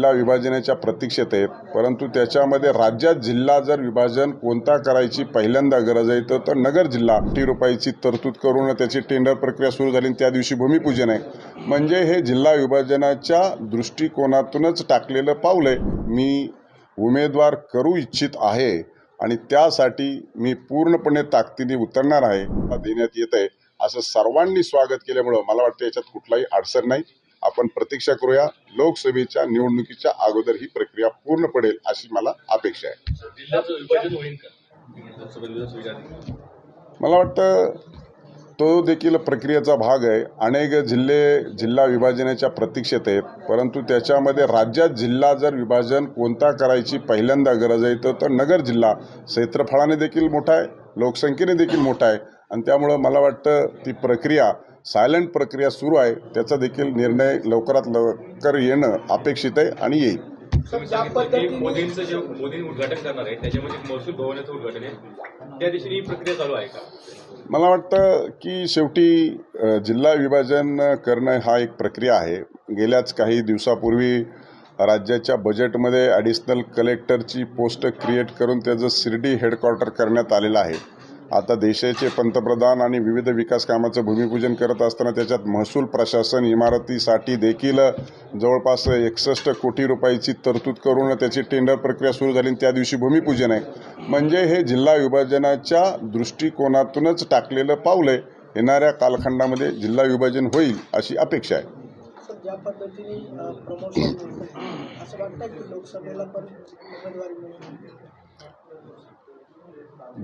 जिल्हा विभाजनाच्या प्रतीक्षेत आहेत. परंतु त्याच्यामध्ये राज्यात जिल्हा जर विभाजन कोणता करायची पहिल्यांदा गरज आहे तर- नगर जिल्हा. कोटी रुपयाची तरतूद करून त्याची टेंडर प्रक्रिया सुरू झाली त्या दिवशी भूमिपूजन आहे. म्हणजे हे जिल्हा विभाजनाच्या दृष्टिकोनातूनच टाकलेलं पाऊल आहे. मी उमेदवार करू इच्छित आहे आणि त्यासाठी मी पूर्णपणे ताकदीने उतरणार आहे. देण्यात येत आहे. असं सर्वांनी स्वागत केल्यामुळं मला वाटतं याच्यात कुठलाही अडचण नाही. आपण प्रतीक्षा करूया. लोकसभेच्या निवडणुकीच्या अगोदर ही प्रक्रिया पूर्ण पडेल अशी मला अपेक्षा आहे. मला वाटतं तो देखील प्रक्रियेचा भाग आहे. अनेक जिल्हे जिल्हा विभाजनाच्या प्रतीक्षेत आहेत. परंतु त्याच्यामध्ये राज्यात जिल्हा जर विभाजन कोणता करायची पहिल्यांदा गरज आहे तर नगर जिल्हा. क्षेत्रफळाने देखील मोठा आहे लोकसंख्येने देखील मोठा आहे. आणि त्यामुळं मला वाटतं ती प्रक्रिया सायलेंट प्रक्रिया सुरू आहे त्याचा देखील निर्णय लवकरात लवकर येणं अपेक्षित आहे आणि येईल. तुम्ही सांगितलं की मोदींचं जे मोदींनी उद्घाटन करणार आहे त्याच्यामध्ये एक महसूल भवनाचं उद्घाटन आहे. त्या दिवशी ही प्रक्रिया चालू आहे का? मला वाटतं की शेवटी जिल्हा विभाजन करणं हा एक प्रक्रिया आहे. गेल्याच काही दिवसापूर्वी राज्याच्या बजेटमध्ये ॲडिशनल कलेक्टरची पोस्ट क्रिएट करून त्याचं शिर्डी हेडक्वार्टर करण्यात आलेलं आहे. आता देशाचे पंतप्रधान आणि विविध विकास कामाचं भूमिपूजन करत असताना त्याच्यात महसूल प्रशासन इमारतीसाठी देखील जवळपास एकसष्ट कोटी रुपयाची तरतूद करून त्याची टेंडर प्रक्रिया सुरू झाली आणि त्या दिवशी भूमिपूजन आहे. म्हणजे हे जिल्हा विभाजनाच्या दृष्टिकोनातूनच टाकलेलं पाऊल आहे. येणाऱ्या कालखंडामध्ये जिल्हा विभाजन होईल अशी अपेक्षा आहे. ज्या पद्धतीने प्रमोशन असं वाटतं की लोकसभेला पण उमेदवारी मिळेल?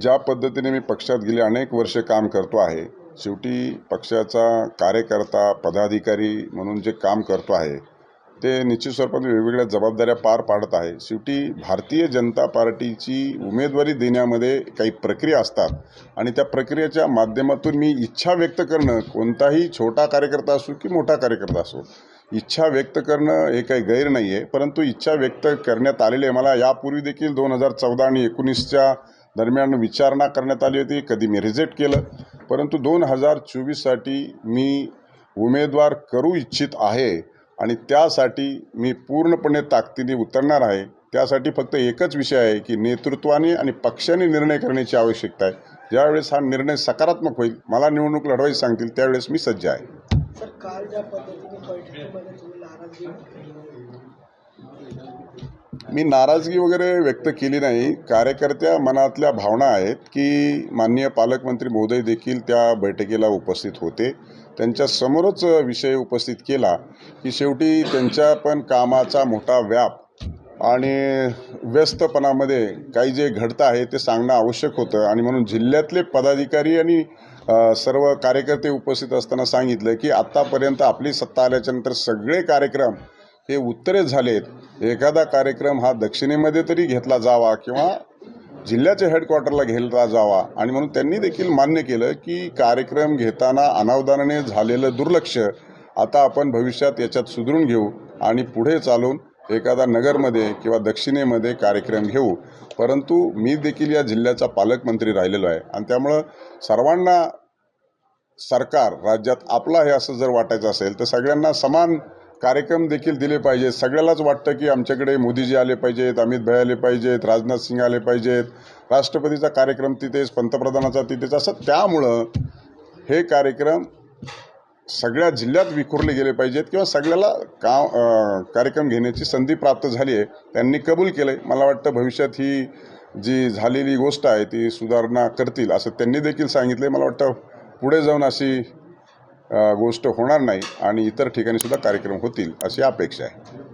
ज्या पद्धतीने मी पक्षात गेले अनेक वर्ष काम करतो आहे. शेवटी पक्षाचा कार्यकर्ता पदाधिकारी म्हणून जे काम करतो आहे ते निश्चित स्वरूपात वेगवेगळ्या जबाबदाऱ्या पार पाडत आहे. शेवटी भारतीय जनता पार्टीची उमेदवारी देण्यामध्ये काही प्रक्रिया असतात आणि त्या प्रक्रियेच्या माध्यमातून मी इच्छा व्यक्त करणं कोणताही छोटा कार्यकर्ता असो की मोठा कार्यकर्ता असो इच्छा व्यक्त करणं हे काही गैर नाही आहे परंतु इच्छा व्यक्त करण्यात आलेली आहे. मला यापूर्वी देखील दोन हजार चौदा आणि एकोणीसच्या दरम्यान विचारणा करण्यात आली होती. कधी मी रिजेक्ट केलं. परंतु दोन हजार चोवीससाठी मी उमेदवार करू इच्छित आहे आणि त्यासाठी मी पूर्णपणे ताकदीने उतरणार आहे. त्यासाठी फक्त एकच विषय आहे की नेतृत्वाने आणि पक्षाने निर्णय करण्याची आवश्यकता आहे. ज्यावेळेस हा निर्णय सकारात्मक होईल मला निवडणूक लढवायची सांगतील त्यावेळेस मी सज्ज आहे. मी नाराजगी वगैरे व्यक्त केली नाही. कार्यकर्त्या मनातल्या भावना आहेत की माननीय पालकमंत्री महोदय देखील त्या बैठकीला उपस्थित होते. त्यांच्या समोरच विषय उपस्थित केला की शेवटी त्यांच्या पण कामाचा मोठा व्याप आणि व्यस्तपणामध्ये काही जे घडतं आहे ते सांगणं आवश्यक होतं. आणि म्हणून जिल्ह्यातले पदाधिकारी आणि सर्व कार्यकर्ते उपस्थित असताना सांगितलं की आत्तापर्यंत आपली सत्ता आल्याच्यानंतर सगळे कार्यक्रम हे उत्तरेत झालेत. एखादा कार्यक्रम हा दक्षिणेमध्ये तरी घेतला जावा किंवा जिल्ह्याच्या हेडक्वार्टरला घेतला जावा. आणि म्हणून त्यांनी देखील मान्य केलं की कार्यक्रम घेताना अनावधानाने झालेलं दुर्लक्ष आता आपण भविष्यात याच्यात सुधरून घेऊ आणि पुढे चालून एखादा नगरमध्ये किंवा दक्षिणेमध्ये कार्यक्रम घेऊ. परंतु मी देखील या जिल्ह्याचा पालकमंत्री राहिलेलो आहे. आणि त्यामुळं सर्वांना सरकार राज्यात आपला आहे असं जर वाटायचं असेल तर सगळ्यांना समान कार्यक्रम देखील दिले पाहिजेत. सगळ्यालाच वाटतं की आमच्याकडे मोदीजी आले पाहिजेत अमित भाई आले पाहिजेत राजनाथ सिंग आले पाहिजेत. राष्ट्रपतीचा कार्यक्रम तिथेच पंतप्रधानाचा तिथेच असं. त्यामुळं हे कार्यक्रम सगळ्या जिल्ह्यात विखुरले गेले पाहिजेत किंवा सगळ्याला का कार्यक्रम घेण्याची संधी प्राप्त झाली आहे. त्यांनी कबूल केलं आहे मला वाटतं भविष्यात ही जी झालेली गोष्ट आहे ती सुधारणा करतील असं त्यांनी देखील सांगितलं मला वाटतं पुढे जाऊन अशी गोष्ट होणार नाही आणि इतर ठिकाणी सुद्धा कार्यक्रम होतील अशी अपेक्षा आहे.